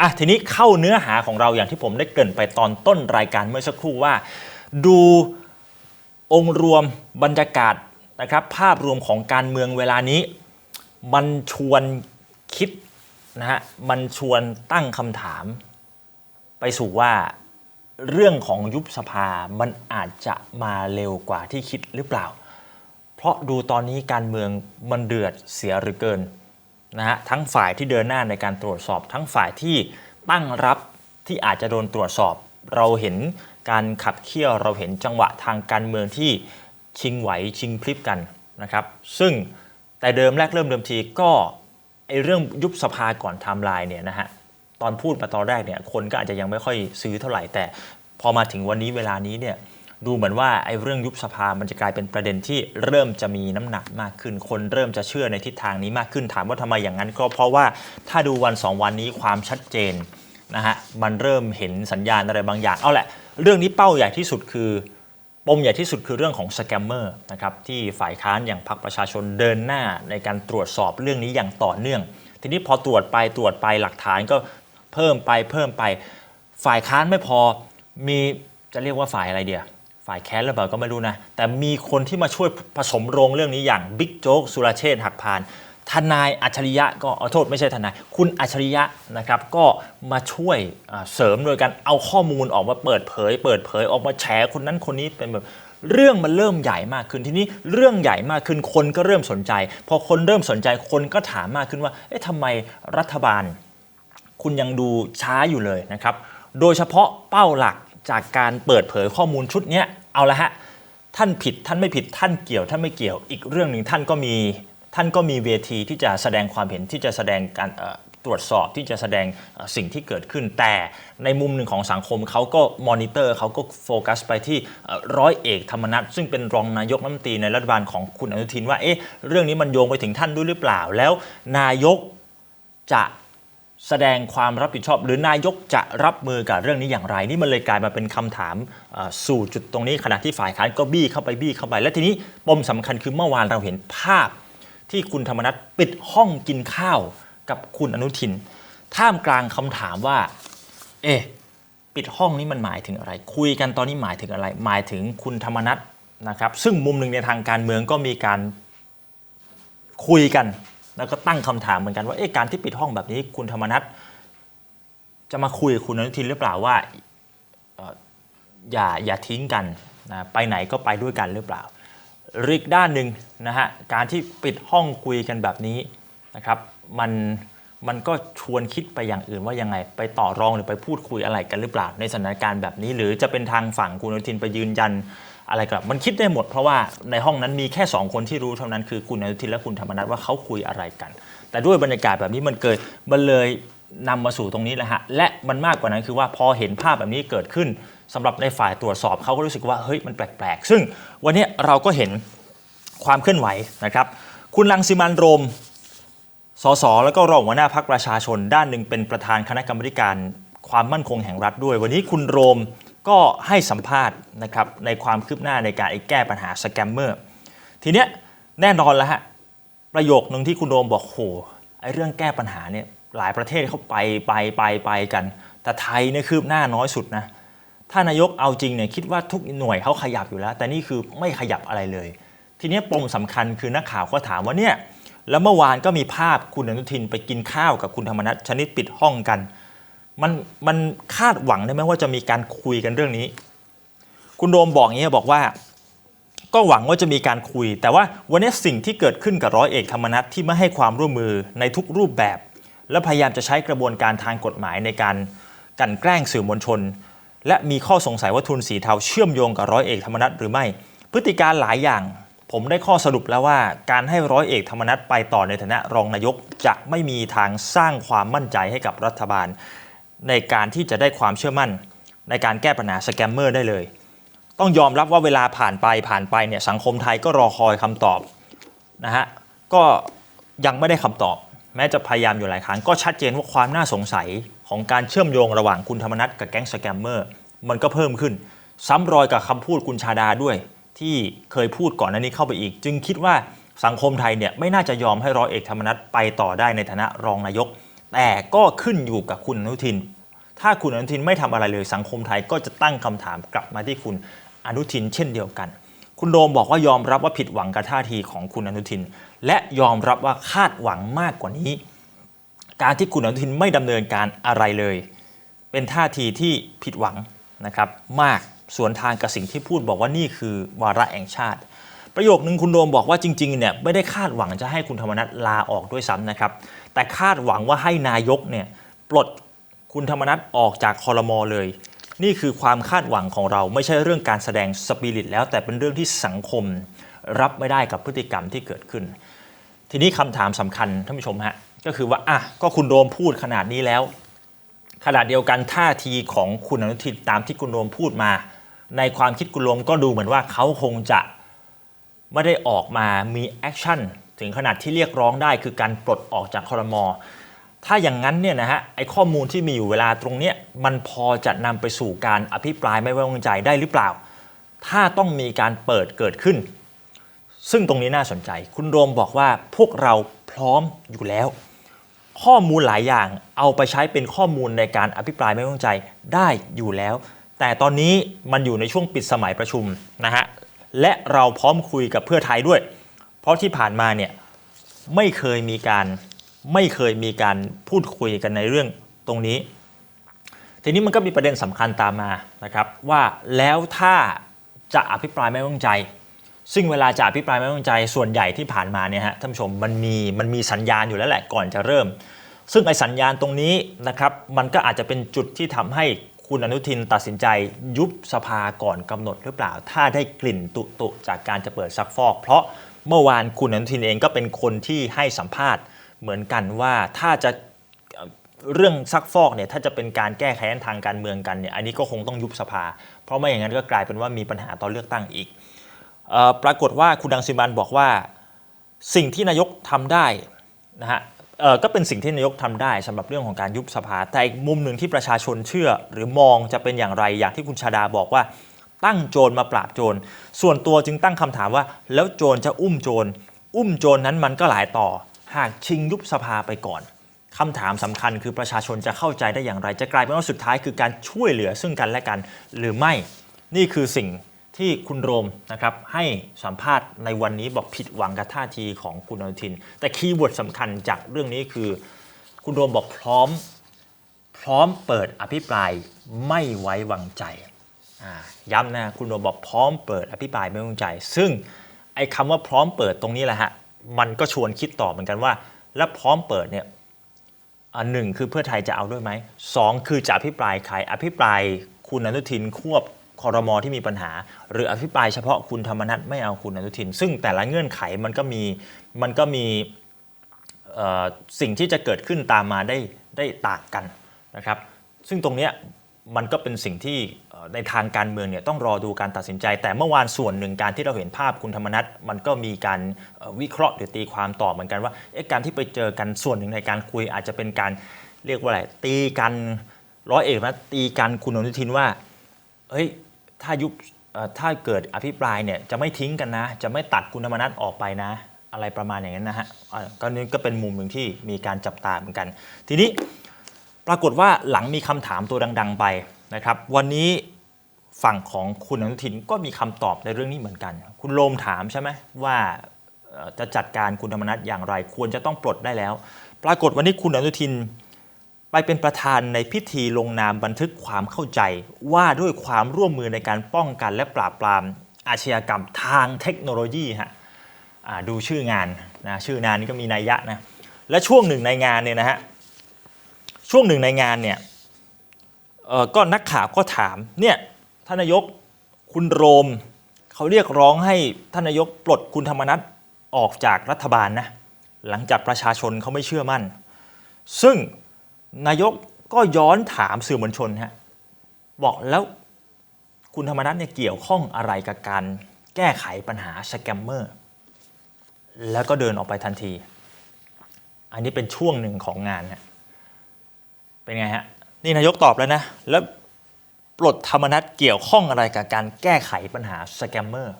อะทีนี้เข้าเนื้อหาของเราอย่างที่ผมได้เกริ่นไปตอนต้นรายการเมื่อสักครู่ว่า ดูองค์รวมบรรยากาศนะครับภาพรวมของการเมืองเวลานี้ มันชวนคิดนะฮะมันชวนตั้งคำถาม ไปสู่ว่าเรื่องของยุบสภามันอาจจะมาเร็วกว่าที่คิดหรือเปล่า เพราะดูตอนนี้การเมืองมันเดือดเสียหรือเกิน นะฮะทั้งฝ่ายที่เดินหน้าในการตรวจสอบ ทั้งฝ่ายที่ตั้งรับที่อาจจะโดนตรวจสอบ เราเห็นการขับเคี่ยวเราเห็นจังหวะทางการเมืองที่ชิงไหวชิงพลิบกันนะครับซึ่งแต่เดิมแรกเริ่มเดิมทีก็ไอเรื่องยุบสภาก่อนไทม์ไลน์เนี่ยนะฮะตอนพูดมาตอนแรกเนี่ยคนก็อาจจะยังไม่ค่อยซื้อเท่าไหร่แต่พอมาถึงวันนี้เวลานี้เนี่ย ดูเหมือนว่าไอ้เรื่องยุบสภามันจะกลายเป็นประเด็นที่เริ่มจะมีน้ำหนักมากขึ้น คนเริ่มจะเชื่อในทิศทางนี้มากขึ้น ถามว่าทำไมอย่างนั้น ก็เพราะว่าถ้าดูวัน 2 วันนี้ความชัดเจนนะฮะมันเริ่มเห็นสัญญาณอะไรบางอย่างเอาแหละ เรื่องนี้เป้าใหญ่ที่สุดคือปมใหญ่ที่สุดคือเรื่องของสแกมเมอร์นะครับที่ฝ่ายค้านอย่างพรรคประชาชนเดินหน้าในการตรวจสอบเรื่องนี้อย่างต่อเนื่อง ทีนี้พอตรวจไปตรวจไปหลักฐานก็เพิ่มไปเพิ่มไป ฝ่ายค้านไม่พอมีจะเรียกว่าฝ่ายอะไรเดียว ฝ่ายแค้นหรือเปล่าก็ไม่รู้นะ แต่มีคนที่มาช่วยผสมโรงเรื่องนี้อย่างบิ๊กโจ๊กสุรเชษฐ์หักพาน ทนายอัจฉริยะก็เอาโทษไม่ใช่ทนาย คุณอัจฉริยะนะครับก็มาช่วยเสริมโดยการเอาข้อมูลออกมาเปิดเผย เปิดเผยออกมาแฉคนนั้นคนนี้เป็นแบบเรื่องมันเริ่มใหญ่มากขึ้นทีนี้เรื่องใหญ่มากขึ้นคนก็เริ่มสนใจ พอคนเริ่มสนใจคนก็ถามมากขึ้นว่าเอ๊ะทำไมรัฐบาล คุณยังดูช้าอยู่เลยนะครับ โดยเฉพาะเป้าหลัก จากการเปิดเผยข้อมูลชุดเนี้ยเอาละฮะท่านผิดท่านไม่ผิดท่านเกี่ยวท่านไม่เกี่ยวอีกเรื่องหนึ่งท่านก็มีท่านก็มีเวทีที่จะแสดงความเห็นที่จะแสดงการตรวจสอบที่จะแสดงสิ่งที่เกิดขึ้น แต่ในมุมหนึ่งของสังคมเขาก็มอนิเตอร์เขาก็โฟกัสไปที่ร้อยเอกธรรมนัฐซึ่งเป็นรองนายกรัฐมนตรีในรัฐบาลของคุณอนุทินว่าเอ๊ะเรื่องนี้มันโยงไปถึงท่านด้วยหรือเปล่าแล้ว นายกจะ แสดงความรับผิดชอบ หรือนายกจะรับมือกับเรื่องนี้อย่างไร นี่มันเลยกลายมาเป็นคำถามสู่จุดตรงนี้ขณะที่ฝ่ายค้านก็บี้เข้าไปบี้เข้าไป และทีนี้ปมสำคัญคือเมื่อวานเราเห็นภาพ ที่คุณธรรมนัฐปิดห้องกินข้าวกับคุณอนุทิน ท่ามกลางคำถามว่า เอ๊ะปิดห้องนี้มันหมายถึงอะไร คุยกันตอนนี้หมายถึงอะไร หมายถึงคุณธรรมนัฐนะครับ ซึ่งมุมหนึ่งในทางการเมืองก็มีการคุยกัน แล้วก็ตั้งคำถามเหมือนกันว่าเอ๊ะการที่ปิดห้องแบบนี้คุณธรรมนัฐจะมาคุยกับคุณอนุทินหรือเปล่าว่าอย่าอย่าทิ้งกันนะไปไหนก็ไปด้วยกันหรือเปล่ารืออีกด้านหนึ่งนะฮะการที่ปิดห้องคุยกันแบบนี้นะครับมันมันก็ชวนคิดไปอย่างอื่นว่ายังไง ไปต่อรองหรือไปพูดคุยอะไรกันหรือเปล่า ในสถานการณ์แบบนี้ หรือจะเป็นทางฝั่งคุณอนุทินไปยืนยัน อะไรกับมันคิดได้หมดเพราะว่าในห้องนั้นมีแค่ 2 คนที่รู้เท่านั้นคือคุณอนุทินและคุณธรรมนัฐว่าเขาคุยอะไรกัน แต่ด้วยบรรยากาศแบบนี้มันเกิดมันเลยนำมาสู่ตรงนี้แหละฮะและมันมากกว่านั้นคือว่าพอเห็นภาพแบบนี้เกิดขึ้นสำหรับในฝ่ายตรวจสอบเขาก็รู้สึกว่าเฮ้ยมันแปลกๆ ซึ่งวันนี้เราก็เห็นความเคลื่อนไหวนะครับคุณลังสิมันโรมสสแล้วก็รองหัวหน้าพักประชาชน ด้านหนึ่งเป็นประธานคณะกรรมการความมั่นคงแห่งรัฐด้วย วันนี้คุณโรม ก็ให้สัมภาษณ์นะครับในความคืบหน้าในการแก้ปัญหาสแกมเมอร์ทีเนี้ยแน่นอนแล้วฮะประโยคหนึ่งที่คุณโรมบอกโหไอ้เรื่องแก้ปัญหาเนี่ยหลายประเทศเขาไปไปไปไปกัน แต่ไทยเนี่ยคืบหน้าน้อยสุดนะถ้านายกเอาจริงเนี่ยคิดว่าทุกหน่วยเขาขยับอยู่แล้ว แต่นี่คือไม่ขยับอะไรเลย ทีเนี้ยปมสำคัญคือนักข่าวก็ถามว่าเนี่ยแล้วเมื่อวานก็มีภาพคุณอนุทินไปกินข้าวกับคุณธรรมนัฐชนิดปิดห้องกัน มันมันคาดหวังได้ไหมว่าจะมีการคุยกันเรื่องนี้ คุณโดมบอกอย่างนี้บอกว่า ก็หวังว่าจะมีการคุย แต่ว่าวันนี้สิ่งที่เกิดขึ้นกับร้อยเอกธรรมนัฐที่ไม่ให้ความร่วมมือในทุกรูปแบบ และพยายามจะใช้กระบวนการทางกฎหมายในการกันแกล้งสื่อมวลชน และมีข้อสงสัยว่าทุนสีเทาเชื่อมโยงกับร้อยเอกธรรมนัฐหรือไม่ พฤติการหลายอย่าง ผมได้ข้อสรุปแล้วว่า การให้ร้อยเอกธรรมนัฐไปต่อในฐานะรองนายกจะไม่มีทางสร้างความมั่นใจให้กับรัฐบาล ในการที่จะได้ความเชื่อมั่น ในการแก้ปัญหาสแกมเมอร์ได้เลย ต้องยอมรับว่าเวลาผ่านไปผ่านไปเนี่ยสังคมไทยก็รอคอยคำตอบนะฮะก็ยังไม่ได้คำตอบ แม้จะพยายามอยู่หลายครั้งก็ชัดเจนว่าความน่าสงสัยของการเชื่อมโยงระหว่างคุณธรรมนัฐกับแก๊งสแกมเมอร์มันก็เพิ่มขึ้น ซ้ำรอยกับคำพูดคุณชาดาด้วย ที่เคยพูดก่อนหน้านี้เข้าไปอีก จึงคิดว่าสังคมไทยเนี่ยไม่น่าจะยอมให้ร้อยเอกธรรมนัฐไปต่อได้ในฐานะรองนายก แต่ก็ขึ้นอยู่กับคุณอนุทิน ถ้าคุณอนุทินไม่ทำอะไรเลยสังคมไทยก็จะตั้งคำถามกลับมาที่คุณอนุทินเช่นเดียวกัน คุณโดมบอกว่ายอมรับว่าผิดหวังกับท่าทีของคุณอนุทิน และยอมรับว่าคาดหวังมากกว่านี้ การที่คุณอนุทินไม่ดำเนินการอะไรเลย เป็นท่าทีที่ผิดหวังนะครับมากสวนทางกับสิ่งที่พูดบอกว่านี่คือวาระแห่งชาติ ประโยคนึงคุณโดมบอกว่าจริงๆเนี่ยไม่ได้คาดหวังจะให้คุณธรรมนัฐลาออกด้วยซ้ำนะครับ แต่คาดหวังว่าให้นายกเนี่ยปลดคุณธรรมนัฐออกจากคอรมอเลย นี่คือความคาดหวังของเราไม่ใช่เรื่องการแสดงสปิริตแล้วแต่เป็นเรื่องที่สังคมรับไม่ได้กับพฤติกรรมที่เกิดขึ้น ทีนี้คำถามสำคัญท่านผู้ชมฮะก็คือว่าอะก็คุณโดมพูดขนาดนี้แล้วขณะเดียวกันท่าทีของคุณอนุทินตามที่คุณโรมพูดมา ในความคิดคุณโรมก็ดูเหมือนว่าเขาคงจะ ไม่ได้ออกมามีแอคชั่นถึงขนาดที่เรียกร้องได้คือการปลดออกจากคอรมอถ้าอย่างนั้นเนี่ยนะฮะไอ้ข้อมูลที่มีอยู่เวลาตรงเนี้ยมันพอจะนำไปสู่การอภิปรายไม่ไว้วางใจได้หรือเปล่า ถ้าต้องมีการเปิดเกิดขึ้น ซึ่งตรงนี้น่าสนใจ คุณโรมบอกว่าพวกเราพร้อมอยู่แล้ว ข้อมูลหลายอย่างเอาไปใช้เป็นข้อมูลในการอภิปรายไม่ไว้วางใจได้อยู่แล้ว แต่ตอนนี้มันอยู่ในช่วงปิดสมัยประชุมนะฮะ และเราพร้อมคุยกับเพื่อไทยด้วย เพราะที่ผ่านมาเนี่ยไม่เคยมีการไม่เคยมีการพูดคุยกันในเรื่องตรงนี้ ทีนี้มันก็มีประเด็นสำคัญตามมานะครับว่าแล้วถ้าจะอภิปรายไม่ไว้วางใจ ซึ่งเวลาจะอภิปรายไม่ไว้วางใจส่วนใหญ่ที่ผ่านมาเนี่ยฮะท่านผู้ชมมันมีมันมีสัญญาณอยู่แล้วแหละก่อนจะเริ่ม ซึ่งไอ้สัญญาณตรงนี้นะครับมันก็อาจจะเป็นจุดที่ทำให้ คุณอนุทินตัดสินใจยุบสภาก่อนกำหนดหรือเปล่า ถ้าได้กลิ่นตุตุจากการจะเปิดซักฟอก เพราะเมื่อวานคุณอนุทินเองก็เป็นคนที่ให้สัมภาษณ์เหมือนกันว่าถ้าจะเรื่องซักฟอกเนี่ยถ้าจะเป็นการแก้แค้นทางการเมืองกันเนี่ยอันนี้ก็คงต้องยุบสภา เพราะไม่อย่างนั้นก็กลายเป็นว่ามีปัญหาตอนเลือกตั้งอีกออปรากฏว่าคุณดังสิมันบอกว่า สิ่งที่นายกทำได้นะฮะ ก็เป็นสิ่งที่นายกทำได้สำหรับเรื่องของการยุบสภา แต่อีกมุมหนึ่งที่ประชาชนเชื่อ หรือมองจะเป็นอย่างไรอย่างที่คุณชาดาบอกว่า ตั้งโจรมาปราบโจรส่วนตัวจึงตั้งคำถามว่า แล้วโจรจะอุ้มโจรอุ้มโจรนั้นมันก็หลายต่อ หากชิงยุบสภาไปก่อนคำถามสำคัญคือประชาชนจะเข้าใจได้อย่างไร จะกลายเป็นว่าสุดท้ายคือการช่วยเหลือซึ่งกันและกันหรือไม่นี่คือสิ่ง ที่คุณโรมนะครับให้สัมภาษณ์ในวันนี้บอกผิดหวังกับท่าทีของคุณอนุทิน แต่คีย์เวิร์ดสำคัญจากเรื่องนี้คือ คุณโรมบอกพร้อม พร้อมเปิดอภิปรายไม่ไว้วางใจย้ำนะคุณโรมบอกพร้อมเปิดอภิปรายไม่ไว้วางใจ ซึ่งไอ้คำว่าพร้อมเปิดตรงนี้แหละฮะมันก็ชวนคิดต่อเหมือนกันว่า แล้วพร้อมเปิดเนี่ยอันหนึ่งคือเพื่อไทยจะเอาด้วยไหมสองคือจะอภิปรายใครอภิปรายคุณอนุทินควบ คอรมอที่มีปัญหา หรืออภิปรายเฉพาะคุณธรรมนัฐไม่เอาคุณอนุทิน ซึ่งแต่ละเงื่อนไขมันก็มีมันก็มีสิ่งที่จะเกิดขึ้นตามมาได้ได้ต่างกันนะครับ ซึ่งตรงนี้มันก็เป็นสิ่งที่ในทางการเมืองเนี่ยต้องรอดูการตัดสินใจ แต่เมื่อวานส่วนหนึ่งการที่เราเห็นภาพคุณธรรมนัฐมันก็มีการวิเคราะห์หรือตีความต่อเหมือนกันว่าการที่ไปเจอกันส่วนหนึ่งในการคุยอาจจะเป็นการเรียกว่าอะไรตีกันร้อยเอกนะตีกันคุณอนุทินว่าเฮ้ย ถ้ายุบถ้าเกิดอภิปรายเนี่ยจะไม่ทิ้งกันนะ จะไม่ตัดคุณธรรมนัฐออกไปนะ อะไรประมาณอย่างนั้นนะฮะอ่าก็นี่ก็เป็นมุมหนึ่งที่มีการจับตาเหมือนกัน ทีนี้ปรากฏว่าหลังมีคำถามตัวดัง ๆ ไปนะครับ วันนี้ฝั่งของคุณอนุทินก็มีคำตอบในเรื่องนี้เหมือนกัน คุณโลมถามใช่ไหมว่าจะจัดการคุณธรรมนัฐอย่างไร ควรจะต้องปลดได้แล้ว ปรากฏวันนี้คุณอนุทิน ไปเป็นประธานในพิธีลงนามบันทึกความเข้าใจ ว่าด้วยความร่วมมือในการป้องกันและปราบปรามอาชญากรรมทางเทคโนโลยีฮะดูชื่องานนะชื่องานนี้ก็มีนัยยะนะและช่วงหนึ่งในงานเนี่ยนะฮะช่วงหนึ่งในงานเนี่ยเออก็นักข่าวก็ถามเนี่ยท่านนายกคุณโรมเขาเรียกร้องให้ท่านนายกปลดคุณธรรมนัฐออกจากรัฐบาลนะหลังจากประชาชนเขาไม่เชื่อมั่น ซึ่ง นายกก็ย้อนถามสื่อมวลชนฮะบอกแล้วคุณธรรมนัฐเนี่ยเกี่ยวข้องอะไรกับการแก้ไขปัญหาสแกมเมอร์แล้วก็เดินออกไปทันที อันนี้เป็นช่วงหนึ่งของงานฮะเป็นไงฮะนี่นายกตอบแล้วนะ แล้วปลดธรรมนัฐเกี่ยวข้องอะไรกับการแก้ไขปัญหาสแกมเมอร์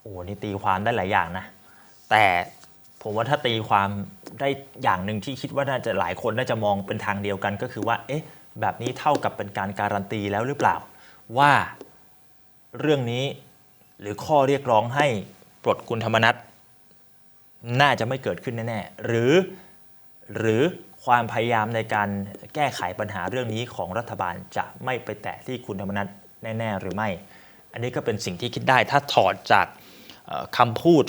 โอ้นี่ตีความได้หลายอย่างนะ แต่ผผมว่าถ้าตีความ ได้อย่างหนึ่งที่คิดว่าน่าจะหลายคนน่าจะมองเป็นทางเดียวกันก็คือว่า เอ๊ะ แบบนี้เท่ากับเป็นการการันตีแล้วหรือเปล่า ว่าเรื่องนี้หรือข้อเรียกร้องให้ปลดคุณธรรมนัฐน่าจะไม่เกิดขึ้นแน่ๆหรือหรือความพยายามในการแก้ไขปัญหาเรื่องนี้ของรัฐบาลจะไม่ไปแตะที่คุณธรรมนัฐแน่ ๆ หรือไม่ อันนี้ก็เป็นสิ่งที่คิดได้ถ้าถอดจากคำพูด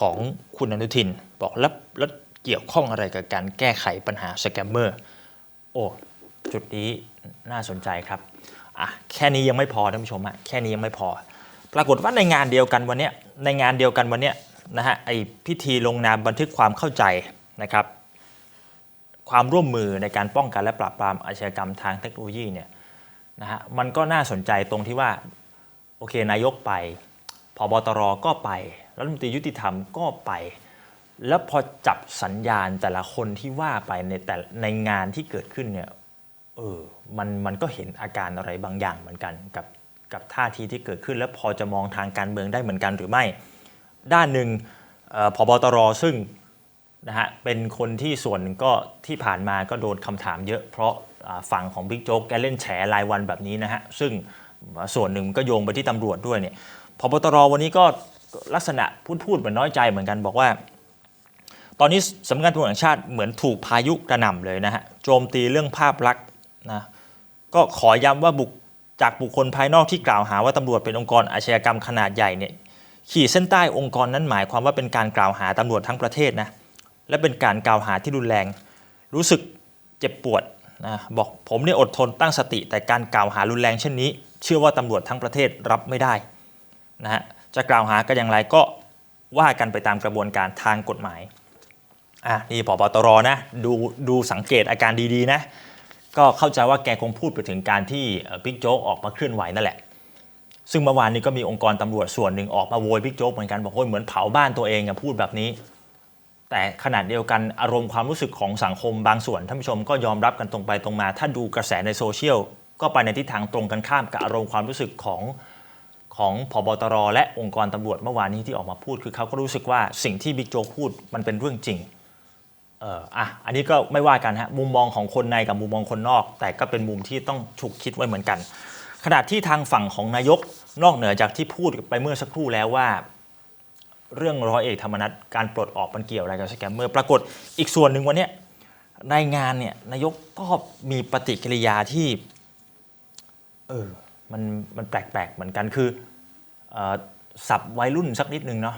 ของคุณอนุทิน บอกแล้วแล้ว เกี่ยวข้องอะไรกับการแก้ไขปัญหาสแกมเมอร์โอ้จุดนี้น่าสนใจครับอะแค่นี้ยังไม่พอท่านผู้ชมอะแค่นี้ยังไม่พอ ปรากฏว่าในงานเดียวกันวันเนี้ยในงานเดียวกันวันเนี้ยนะฮะไอพิธีลงนามบันทึกความเข้าใจนะครับ ความร่วมมือในการป้องกันและปราบปรามอาชญากรรมทางเทคโนโลยีเนี่ยนะฮะมันก็น่าสนใจตรงที่ว่าโอเคนายกไปพบตรก็ไปรัฐมนตรียุติธรรมก็ไป แล้วพอจับสัญญาณแต่ละคนที่ว่าไปในแต่ในงานที่เกิดขึ้นเนี่ยเออมันมันก็เห็นอาการอะไรบางอย่างเหมือนกันกับกับท่าทีที่เกิดขึ้น แล้วพอจะมองทางการเมืองได้เหมือนกันหรือไม่ ด้านหนึ่งเอ่อพบตรซึ่งนะฮะเป็นคนที่ส่วนหนึ่งก็ที่ผ่านมาก็โดนคำถามเยอะ เพราะฝั่งของบิ๊กโจ๊กแกเล่นแฉรายวันแบบนี้นะฮะซึ่งส่วนหนึ่งก็โยงไปที่ตำรวจด้วยเนี่ยพบตรวันนี้ก็ลักษณะพูดพูดเหมือนน้อยใจเหมือนกันบอกว่า ตอนนี้สำนักงานตำรวจแห่งชาติเหมือนถูกพายุกระหน่ำเลยนะฮะโจมตีเรื่องภาพลักษณ์นะก็ขอย้ำว่าบุกจากบุคคลภายนอกที่กล่าวหาว่าตำรวจเป็นองค์กรอาชญากรรมขนาดใหญ่เนี่ยขีดเส้นใต้องค์กรนั้นหมายความว่าเป็นการกล่าวหาตำรวจทั้งประเทศนะและเป็นการกล่าวหาที่รุนแรง รู้สึกเจ็บปวดนะบอกผมเนี่ยอดทนตั้งสติ แต่การกล่าวหารุนแรงเช่นนี้ เชื่อว่าตำรวจทั้งประเทศรับไม่ได้นะฮะจะกล่าวหากันอย่างไรก็ว่ากันไปตามกระบวนการทางกฎหมาย อะนี่ผบตรนะดูดูสังเกตอาการดีๆนะก็เข้าใจว่าแกคงพูดไปถึงการที่บิ๊กโจ๊กออกมาเคลื่อนไหวนั่นแหละ ซึ่งเมื่อวานนี้ก็มีองค์กรตำรวจส่วนหนึ่งออกมาโวยบิ๊กโจ๊กเหมือนกันบอกว่าเหมือนเผาบ้านตัวเองอะพูดแบบนี้ แต่ขนาดเดียวกันอารมณ์ความรู้สึกของสังคมบางส่วนท่านผู้ชมก็ยอมรับกันตรงไปตรงมา ถ้าดูกระแสในโซเชียลก็ไปในทิศทางตรงกันข้ามกับอารมณ์ความรู้สึกของของพบตรและองค์กรตำรวจเมื่อวานนี้ที่ออกมาพูดคือเขาก็รู้สึกว่าสิ่งที่บิ๊กโจ๊กพูดมันเป็นเรื่องจริง เอออะอันนี้ก็ไม่ว่ากันฮะมุมมองของคนในกับมุมมองคนนอก แต่ก็เป็นมุมที่ต้องถูกคิดไว้เหมือนกัน ขณะที่ทางฝั่งของนายกนอกเหนือจากที่พูดไปเมื่อสักครู่แล้วว่า เรื่องร้อยเอกธรรมนัฐการปลดออกมันเกี่ยวอะไรกับสแกมเมอร์ปรากฏอีกส่วนหนึ่งวันนี้ในงานเนี่ยนายกก็มีปฏิกิริยาที่เออมันมันแปลกๆเหมือนกันคือออสับวัยรุ่นสักนิดนึงเนาะ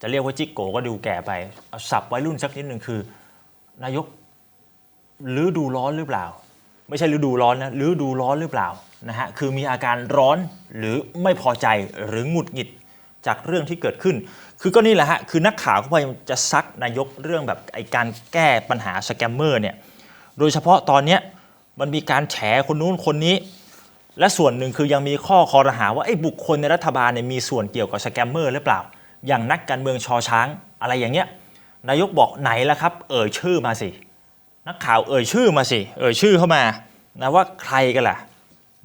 จะเรียกว่าจิกโกก็ดูแก่ไปสับวัยรุ่นสักนิดนึงคือ นายกฤดูร้อนหรือเปล่า ไม่ใช่ฤดูร้อนนะฤดูร้อนหรือเปล่านะฮะคือมีอาการร้อนหรือไม่พอใจหรือหงุดหงิดจากเรื่องที่เกิดขึ้น คือก็นี่แหละฮะคือนักข่าวเขาพยายามจะซักนายกเรื่องแบบไอการแก้ปัญหาสแกมเมอร์เนี่ยโดยเฉพาะตอนเนี้ยมันมีการแฉคนนู้นคนนี้ และส่วนหนึ่งคือยังมีข้อคอรหาว่าไอ้บุคคลในรัฐบาลเนี่ยมีส่วนเกี่ยวกับสแกมเมอร์หรือเปล่า อย่างนักการเมืองชอช้างอะไรอย่างเงี้ย นายกบอกไหนล่ะครับ เอ่ยชื่อมาสิ นักข่าวเอ่ยชื่อมาสิ เอ่ยชื่อเข้ามานะว่าใครกันล่ะ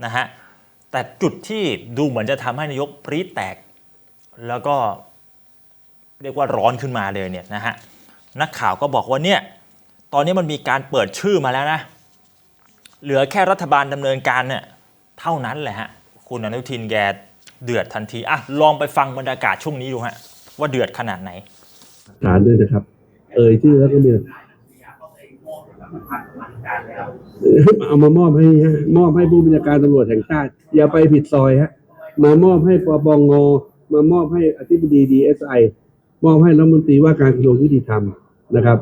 นะฮะแต่จุดที่ดูเหมือนจะทำให้นายกปรี๊ดแตก แล้วก็เรียกว่าร้อนขึ้นมาเลยเนี่ยนะฮะนักข่าวก็บอกว่าเนี่ยตอนนี้มันมีการเปิดชื่อมาแล้วนะเหลือแค่รัฐบาลดำเนินการเนี่ยเท่านั้นแหละฮะคุณอนุทินแกเดือดทันทีอะลองไปฟังบรรยากาศช่วงนี้ดูฮะว่าเดือดขนาดไหน ฐานด้วยนะครับ เอ่ยชื่อแล้วก็เนี่ยเอามามอบให้ฮะมอบให้ผู้บัญชาการตำรวจแห่งชาติ อย่าไปผิดซอยฮะ มามอบให้ปปงมามอบให้อธิบดีดีเอสไอมอบให้รัฐมนตรีว่าการกระทรวงยุติธรรมนะครับ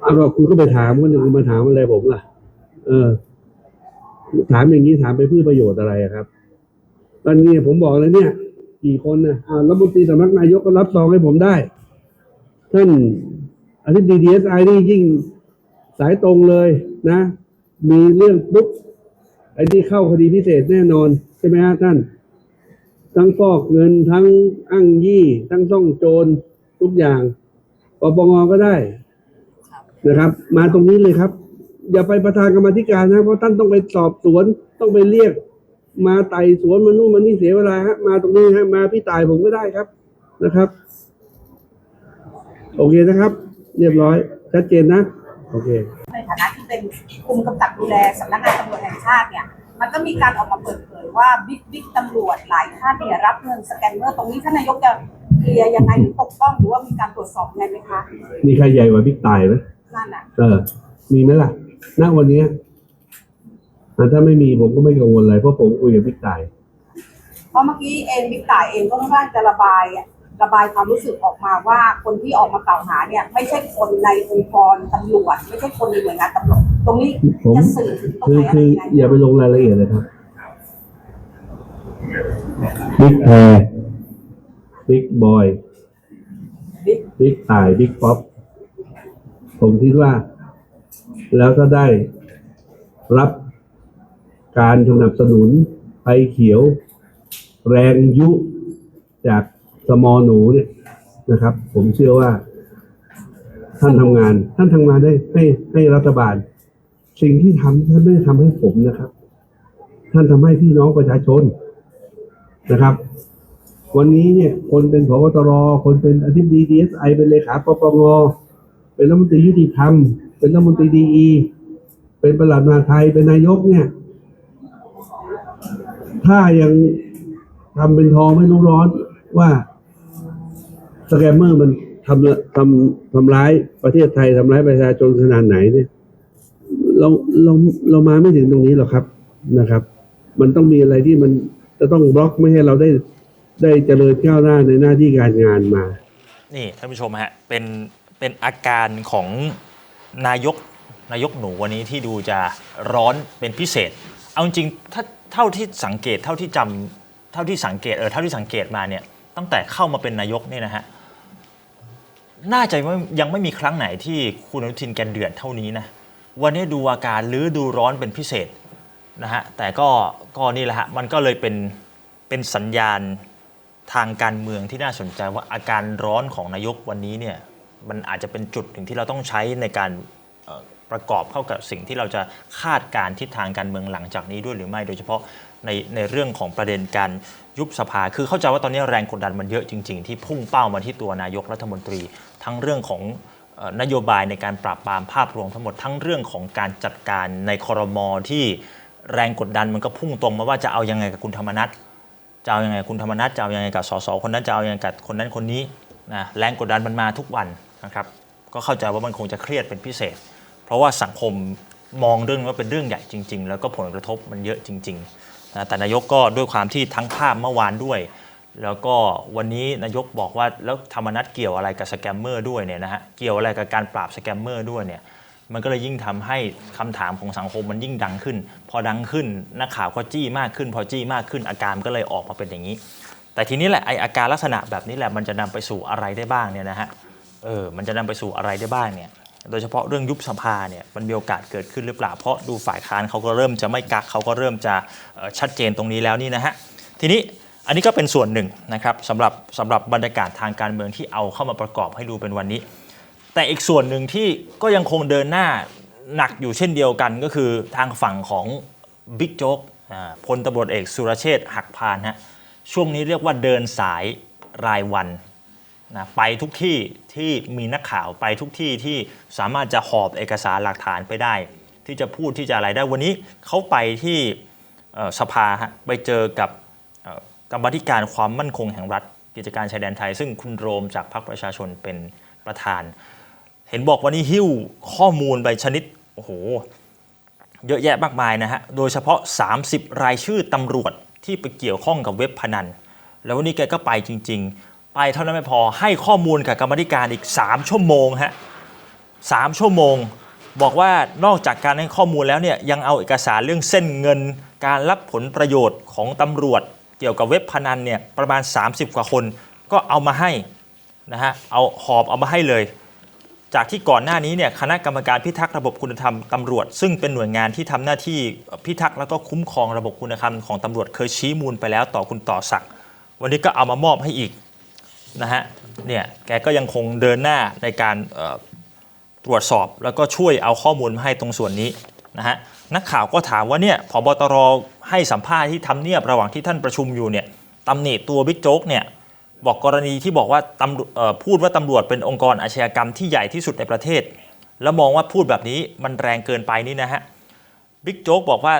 เอาก็คุณก็ไปถามว่าคุณมาถามอะไรผมล่ะ เออ ถามอย่างนี้ถามไปเพื่อประโยชน์อะไรครับตอนนี้ผมบอกเลยเนี่ย กี่คนนะอ่ารัฐมนตรีสำนักนายกก็รับซองให้ผมได้ ท่านอธิบดีดีเอสไอนี่ยิ่งสายตรงเลยนะ มีเรื่องปุ๊บไอ้ที่เข้าคดีพิเศษแน่นอน ใช่ไหมฮะท่าน ทั้งฟอกเงินทั้งอ้างยี่ ทั้งซ่องโจรทุกอย่างปปงก็ได้นะครับ มาตรงนี้เลยครับ อย่าไปประธานกรรมธิการนะ เพราะท่านต้องไปสอบสวนต้องไปเรียก มาไต่สวนมานู่นมานี่เสียเวลาฮะมาตรงนี้ฮะมาพี่ตายผมก็ได้ครับนะครับ โอเคนะครับ เรียบร้อย ชัดเจนนะ โอเค ในฐานะที่เป็นคุมกำกับดูแลสำนักงานตำรวจแห่งชาติเนี่ย มันก็มีการออกมาเปิดเผยว่าบิ๊กบิ๊กตำรวจหลายท่านเนี่ยรับเงินสแกนเนอร์ตรงนี้ท่านนายกจะเคลียร์ยังไงหรือปกป้องหรือว่ามีการตรวจสอบยังไงไหมคะมีใครใหญ่กว่าบิ๊กตายไหมนั่นน่ะ เออ มีไหมล่ะณวันเนี้ ยอะถ้าไม่มีผมก็ไม่กังวลอะไรเพราะผมคุยกับบิ๊กตายเพราะเมื่อกี้เองบิ๊กต่ายเองก็ค่อนข้างจะระบายอะระบายความรู้สึกออกมาว่าคนที่ออกมากล่าวหาเนี่ยไม่ใช่คนในองค์กรตำรวจไม่ใช่คนในหน่วยงานตำรวจตรงนี้ผมจะสื่อถึงตรงคือไหนอะไรคือยังไงอย่าไปลงรายละเอียดเลยครับบิ๊กแพรบิ๊กบอยบิ๊กบิ๊กตายบิ๊กป๊อปผมคิดว่า แล้วก็ได้รับ การสนับสนุนไฟเขียว แรงยุจากสมอหนูเนี่ยนะครับ ผมเชื่อว่า ท่านทำงาน ท่านทำงานได้ให้ให้รัฐบาล สิ่งที่ทำท่านไม่ได้ทำให้ผมนะครับ ท่านทำให้พี่น้องประชาชนนะครับ วันนี้เนี่ยคนเป็นผบตรคนเป็นอธิบดีดีเอสไอเป็นเลขาปปงเป็นรัฐมนตรียุติธรรม เป็นรัฐมนตรีดีอีเป็นประหลัดมหาไทยเป็นนายกเนี่ย ถ้ายังทำเป็นทองไม่รู้ร้อนว่าสแกมเมอร์มันทำทำทำร้ายประเทศไทยทำร้ายประชาชนขนาดไหนเนี่ย เราเราเรามาไม่ถึงตรงนี้หรอกครับนะครับ มันต้องมีอะไรที่มันจะต้องบล็อกไม่ให้เราได้ได้เจริญก้าวหน้าในหน้าที่การงานมา นี่ท่านผู้ชมฮะเป็นเป็นอาการของนายกนายกหนูวันนี้ที่ดูจะร้อนเป็นพิเศษ เอาจริงถ้า เท่าที่สังเกตเท่าที่จำเท่าที่สังเกตเออเท่าที่สังเกตมาเนี่ยตั้งแต่เข้ามาเป็นนายกเนี่ยนะฮะน่าจะไม่ยังไม่มีครั้งไหนที่คุณอนุทินแกเดือดเท่านี้นะวันนี้ดูอาการหรือดูร้อนเป็นพิเศษนะฮะแต่ก็ก็นี่แหละฮะมันก็เลยเป็นเป็นสัญญาณทางการเมืองที่น่าสนใจว่าอาการร้อนของนายกวันนี้เนี่ยมันอาจจะเป็นจุดหนึ่งที่เราต้องใช้ในการ ประกอบเข้ากับสิ่งที่เราจะคาดการทิศทางการเมืองหลังจากนี้ด้วยหรือไม่ โดยเฉพาะในในเรื่องของประเด็นการยุบสภา คือเข้าใจว่าตอนนี้แรงกดดันมันเยอะจริง ๆ ที่พุ่งเป้ามาที่ตัวนายกรัฐมนตรี ทั้งเรื่องของออนโยบายในการปราบปรามภาพรวมทั้งหมดทั้งเรื่องของการจัดการในคอรมอที่แรงกดดันมันก็พุ่งตรงมาว่าจะเอายังไงกับคุณธรรมนัฐจะเอายังไงคุณธรรมนัฐจะเอายังไงกับสสคนนั้นจะเอายังไงกับคนนั้นคนนี้นะแรงกดดันมันมาทุกวันนะครับ ก็เข้าใจว่ามันคงจะเครียดเป็นพิเศษ เพราะว่าสังคมมองเรื่องนี้ว่าเป็นเรื่องใหญ่จริง ๆ แล้วก็ผลกระทบมันเยอะจริงๆนะแต่นายกก็ด้วยความที่ทั้งภาพเมื่อวานด้วย แล้วก็วันนี้นายกบอกว่าแล้วธรรมนัฐเกี่ยวอะไรกับสแกมเมอร์ด้วยเนี่ยนะฮะเกี่ยวอะไรกับการปราบสแกมเมอร์ด้วยเนี่ยมันก็เลยยิ่งทำให้คำถามของสังคมมันยิ่งดังขึ้น พอดังขึ้นนักข่าวก็จี้มากขึ้น พอจี้มากขึ้นอาการก็เลยออกมาเป็นอย่างนี้ แต่ทีนี้แหละไออาการลักษณะแบบนี้แหละมันจะนำไปสู่อะไรได้บ้างเนี่ยนะฮะเออมันจะนำไปสู่อะไรได้บ้างเนี่ย โดยเฉพาะเรื่องยุบสภาเนี่ยมันมีโอกาสเกิดขึ้นหรือเปล่า เพราะดูฝ่ายค้านเขาก็เริ่มจะไม่กักเขาก็เริ่มจะชัดเจนตรงนี้แล้วนี่นะฮะทีนี้อันนี้ก็เป็นส่วนหนึ่งนะครับสำหรับสำหรับบรรยากาศทางการเมืองที่เอาเข้ามาประกอบให้ดูเป็นวันนี้ แต่อีกส่วนหนึ่งที่ก็ยังคงเดินหน้าหนักอยู่เช่นเดียวกันก็คือทางฝั่งของบิ๊กโจ๊กพลตำรวจเอกสุรเชษฐ์หักพานฮะช่วงนี้เรียกว่าเดินสายรายวัน นะไปทุกที่ที่มีนักข่าวไปทุกที่ที่สามารถจะหอบเอกสารหลักฐานไปได้ ที่จะพูดที่จะอะไรได้วันนี้เขาไปที่สภาไปเจอกับกรรมธิการความมั่นคงแห่งรัฐกิจการชายแดนไทย ซึ่งคุณโรมจากพรรคประชาชนเป็นประธาน เห็นบอกว่านี่หิ้วข้อมูลไปชนิดโอ้โหเยอะแยะมากมายนะฮะโดยเฉพาะ 30 รายชื่อตำรวจที่ไปเกี่ยวข้องกับเว็บพนัน แล้ววันนี้แกก็ไปจริง ๆ ไปเท่านั้นไม่พอให้ข้อมูลกับกรรมธิการอีก 3 ชั่วโมงฮะ3ชั่วโมง บอกว่านอกจากการให้ข้อมูลแล้วเนี่ยยังเอาเอกสารเรื่องเส้นเงิน การรับผลประโยชน์ของตำรวจ เกี่ยวกับเว็บพนันเนี่ยประมาณ 30 กว่าคน ก็เอามาให้นะฮะเอาหอบเอามาให้เลย จากที่ก่อนหน้านี้เนี่ยคณะกรรมการพิทักษ์ระบบคุณธรรมตำรวจ ซึ่งเป็นหน่วยงานที่ทำหน้าที่พิทักษ์แล้วก็คุ้มครองระบบคุณธรรมของตำรวจเคยชี้มูลไปแล้วต่อคุณต่อศักดิ์วันนี้ก็เอามามอบให้อีก นะฮะเนี่ยแกก็ยังคงเดินหน้าในการตรวจสอบแล้วก็ช่วยเอาข้อมูลมาให้ตรงส่วนนี้นะฮะนักข่าวก็ถามว่าเนี่ยพบตรให้สัมภาษณ์ที่ทำเนียบระหว่างที่ท่านประชุมอยู่เนี่ยตำหนิตัวบิ๊กโจ๊กเนี่ยบอกกรณีที่บอกว่าตำพูดว่าตำรวจเป็นองค์กรอาชญากรรมที่ใหญ่ที่สุดในประเทศ แล้วมองว่าพูดแบบนี้มันแรงเกินไปนี่นะฮะบิ๊กโจ๊กบอกว่า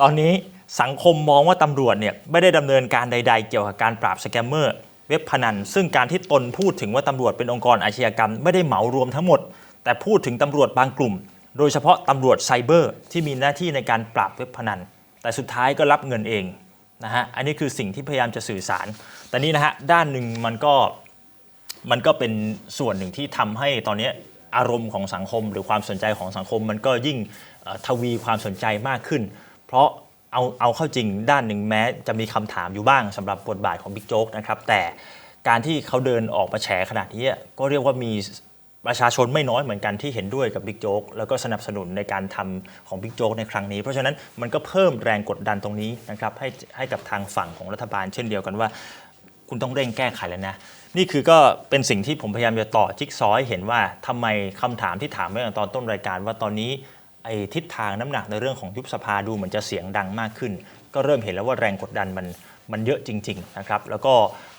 ตอนนี้สังคมมองว่าตำรวจเนี่ยไม่ได้ดำเนินการใด ๆ เกี่ยวกับการปราบสแกมเมอร์ เว็บพนัน ซึ่งการที่ตนพูดถึงว่าตำรวจเป็นองค์กรอาชญากรรม ไม่ได้เหมารวมทั้งหมด แต่พูดถึงตำรวจบางกลุ่ม โดยเฉพาะตำรวจไซเบอร์ที่มีหน้าที่ในการปราบเว็บพนัน แต่สุดท้ายก็รับเงินเองนะฮะอันนี้คือสิ่งที่พยายามจะสื่อสาร แต่นี่นะฮะด้านหนึ่งมันก็มันก็เป็นส่วนหนึ่งที่ทำให้ตอนนี้อารมณ์ของสังคม หรือความสนใจของสังคม มันก็ยิ่งทวีความสนใจมากขึ้น เพราะ เอาเอาเข้าจริงด้านหนึ่งแม้จะมีคำถามอยู่บ้างสำหรับบทบาทของบิ๊กโจ๊กนะครับแต่การที่เขาเดินออกมาแฉขนาดนี้ก็เรียกว่ามีประชาชนไม่น้อยเหมือนกันที่เห็นด้วยกับบิ๊กโจ๊กแล้วก็สนับสนุนในการทำของบิ๊กโจ๊กในครั้งนี้ เพราะฉะนั้นมันก็เพิ่มแรงกดดันตรงนี้นะครับให้ให้กับทางฝั่งของรัฐบาล เช่นเดียวกันว่า คุณต้องเร่งแก้ไขแล้วนะ นี่คือก็เป็นสิ่งที่ผมพยายามจะต่อจิ๊กซอว์เห็นว่าทำไมคำถามที่ถามไว้ตอนต้นรายการว่าตอนนี้ ไอ้ทิศทางน้ำหนักในเรื่องของยุบสภาดูเหมือนจะเสียงดังมากขึ้น ก็เริ่มเห็นแล้วว่าแรงกดดันมันมันเยอะจริงๆนะครับแล้วก็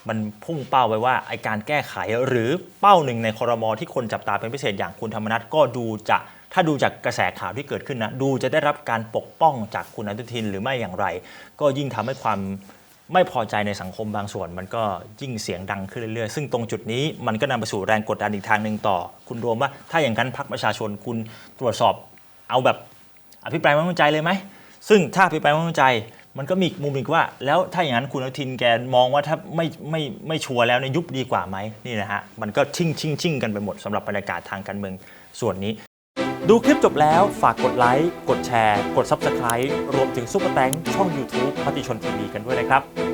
มันพุ่งเป้าไว้ว่าไอการแก้ไขหรือเป้าหนึ่งในคอรมอที่คนจับตาเป็นพิเศษอย่างคุณธรรมนัฐก็ดูจะถ้าดูจากกระแสข่าวที่เกิดขึ้นนะดูจะได้รับการปกป้องจากคุณอนุทินหรือไม่อย่างไร ก็ยิ่งทำให้ความไม่พอใจในสังคมบางส่วน มันก็ยิ่งเสียงดังขึ้นเรื่อยๆ ซึ่งตรงจุดนี้มันก็นำไปสู่แรงกดดันอีกทางหนึ่งต่อ คุณรวมว่าถ้าอย่างนั้นพักประชาชนคุณตรวจสอบ เอาแบบอภิปรายไม่ไว้วางใจเลยไหมซึ่งถ้าอภิปรายไม่ไว้วางใจ มันก็มีอีกมุมอีกว่า แล้วถ้าอย่างนั้นคุณอนุทินแกมองว่าถ้าไม่ไม่ไม่ชัวร์แล้วในยยุบดีกว่าไหมนี่นะฮะมันก็ชิ่งชิ่งชิ่งกันไปหมดสำหรับบรรยากาศทางการเมืองส่วนนี้ ดูคลิปจบแล้วฝากกดไลค์ กดแชร์ กด Subscribe รวมถึงซุปเปอร์แตงช่อง YouTube มติชนทีวีกันด้วยนะครับ